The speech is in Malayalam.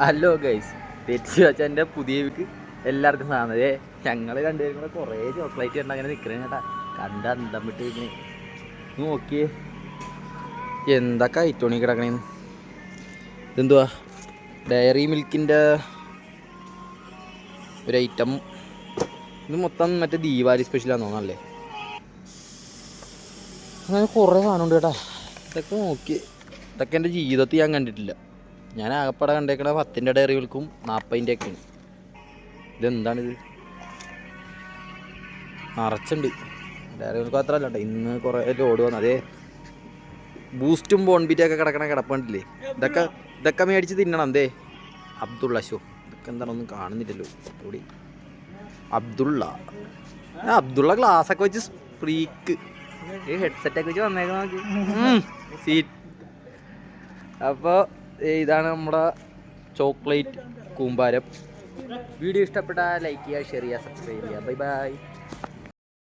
ഹലോ ഗൈസ് തെറ്റി വെച്ചെന്റെ പുതിയ വീക്ക് എല്ലാവർക്കും സാധനം. ഞങ്ങൾ രണ്ടുപേരും കൂടെ കുറേ ചോക്ലേറ്റ് ഉണ്ട് അങ്ങനെ നിൽക്കണേ കേട്ടാ. കണ്ട അന്തം വിട്ട് ഇങ്ങനെ നോക്കിയേ. എന്താ കൈത്തോണി കിടക്കണേന്ന്? ഇതെന്തുവാ? ഡയറി മിൽക്കിന്റെ ഒരു ഐറ്റം ഇത് മൊത്തം മറ്റേ ദീപാവലി സ്പെഷ്യലാന്ന് തോന്നല്ലേ അങ്ങനെ കുറേ സാധനം ഉണ്ട് കേട്ടാ. ഇതൊക്കെ നോക്കി. ഇതൊക്കെ എന്റെ ജീവിതത്തിൽ ഞാൻ കണ്ടിട്ടില്ല. ഞാൻ ആകപ്പാടെ കണ്ടേക്കണ പത്തിന്റെ ഡയറി വിൽക്കും നാൽപ്പതിന്റെ ഒക്കെയാണ് ഇതെന്താണിത്? നിറച്ചുണ്ട് ഡയറി വിൽക്കും അത്ര കേട്ടോ. ഇന്ന് കുറേ ലോഡ് വന്നു. അതേ ബൂസ്റ്റും ബോൺബീറ്റൊക്കെ കിടക്കണ കിടപ്പണ്ടില്ലേ ഇതൊക്കെ ഇതൊക്കെ മേടിച്ച് തിന്നണം എന്തേ? അബ്ദുള്ള ഷോ ഇതൊക്കെ എന്താണൊന്നും കാണുന്നില്ലല്ലോ. കൂടി അബ്ദുള്ള. അബ്ദുള്ള ഗ്ലാസ് ഒക്കെ വെച്ച് ഫ്രീക്ക്. ഈ ഹെഡ്സെറ്റ് ഒക്കെ വെച്ച് വന്നേക്കണ നോക്കി. സീറ്റ് അപ്പോൾ ഇതാണ് നമ്മുടെ ചോക്ലേറ്റ് കൂമ്പാരം. വീഡിയോ ഇഷ്ടപ്പെട്ടാൽ ലൈക്ക് ചെയ്യുക ഷെയർ ചെയ്യുക സബ്സ്ക്രൈബ് ചെയ്യുക. Bye bye